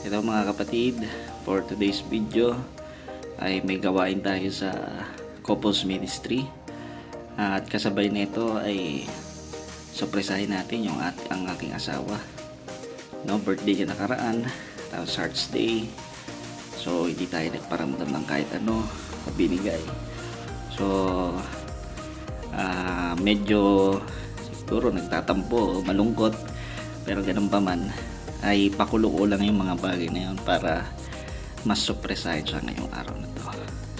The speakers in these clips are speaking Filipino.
Ito mga kapatid, for today's video ay may gawain tayo sa Couples Ministry. At kasabay nito ay surpresahin natin yung at ang aking asawa. No, birthday niya nakaraan, tapos Hearts Day. So, hindi tayo nagparamdam ng kahit ano binigay. So, ah medyo siguro nagtatampo malungkot pero ganun pa man ay pakulo ko lang yung mga bagay na yun para mas surpresahin siya ngayong araw na to.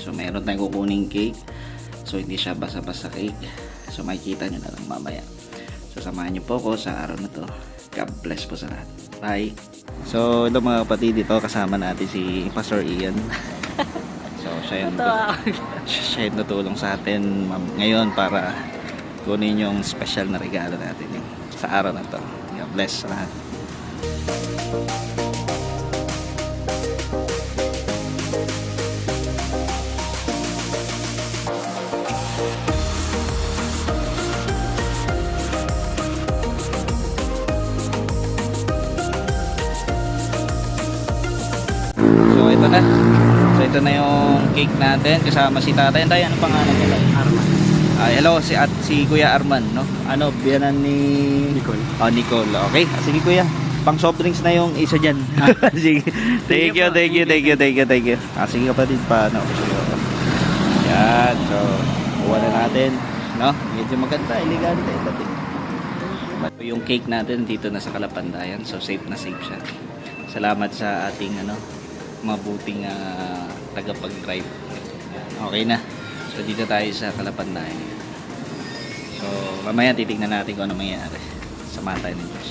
So meron tayong kukuning cake. So hindi siya basa-basa cake. So makikita nyo na lang mamaya. So samahan nyo po ko sa araw na to. God bless po sa lahat. Bye! So ito mga kapatid. Dito kasama natin si Pastor Ian. So siya yung siya yung tutulong sa atin ngayon para kunin yung special na regalo natin sa araw na to. God bless sa lahat ito na. So ito na yung cake natin kasama si tatay. Tay, ano pangalan niya? Arman. Ah, hello si at si Kuya Arman, no? Ano, biyanan ni Nicole. Oh, Nicole. Okay. Ah, sige Kuya. Pang soft drinks na yung isa diyan. sige. Thank you, thank you, thank you, thank you, thank you. Ah, sige kapatid pa. Yan. So, kuha na natin, no? Medyo maganda, elegante ito. Yung cake natin dito na sa Kalapandayan. So, safe na safe siya. Salamat sa ating ano, mabuting ah, tagapag-drive. Okay na. So dito tayo sa Kalapandayan. So mamaya titignan natin kung ano mangyayari. Samahan tayo ng Diyos.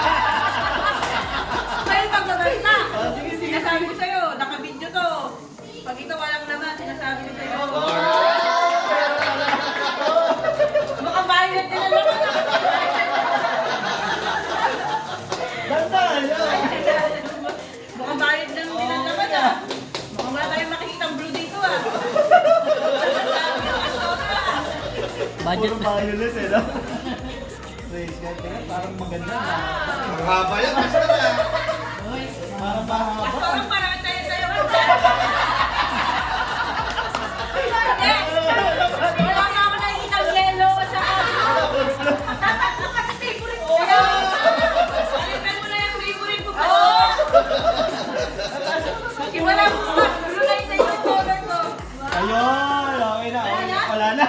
Sinasabi ko sa'yo, naka-video to. Pag ito walang naman, sinasabi ko sa'yo. Baka nila naman. Dandan! Baka bayad lang nila naman ah. Baka wala tayong makikita ang blue dito ah. Budget na. violent eh, no? Praise God. Tingnan, parang maganda na. Mahaba yan, basta na. Parang mahaba. Parang parang tayo sa'yo. Wala na ako nakikita ang yellow at saka favorite ko. Palitan mo na yung favorite ko. Wala pa. Blue light na yung color ko. Ayun! Okay na. Wala na.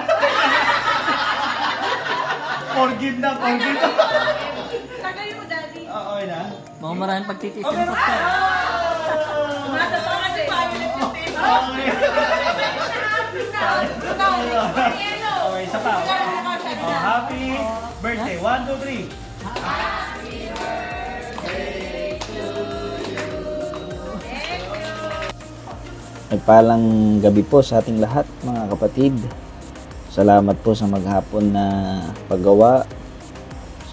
Forgive na, forgive na. Tagay mo, daddy. Okay na. Mga maraming pagtitis Okay yung na. pastor. Mata pa kasi violet yung favorite. Okay. Isa pa. Oh, happy birthday. One, two, three. Nagpalang gabi po sa ating lahat mga kapatid. Salamat po sa maghapon na paggawa.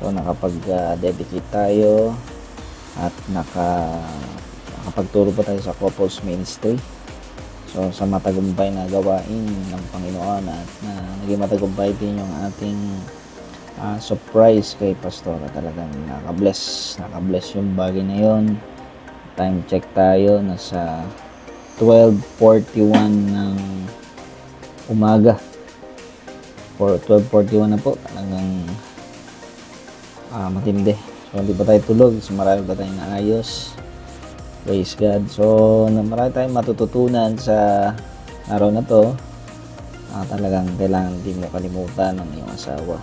So nakapag-dedicate tayo at naka nakapagturo tayo sa couples ministry. So sa matagumpay na gawain ng Panginoon at na naging matagumpay din yung ating ah, surprise kay Pastora. Talagang naka-bless. Naka-bless yung bagay na yon. Time check tayo. Nasa 12.41 ng umaga. For 12.41 na po. Talagang ah, matindi. So, hindi pa tayo tulog. So, marami pa tayong naayos. Praise God. So, marami tayong matututunan sa araw na to. Ah, talagang kailangan di mo kalimutan ng iyong asawa.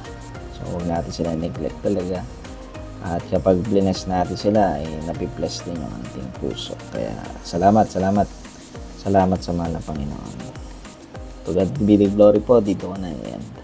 So, huwag natin sila neglect talaga. At kapag bless natin sila, ay napibless din yung ating puso. Kaya, salamat, salamat. Salamat sa mahal na Panginoon. To God be the glory po, dito na yan.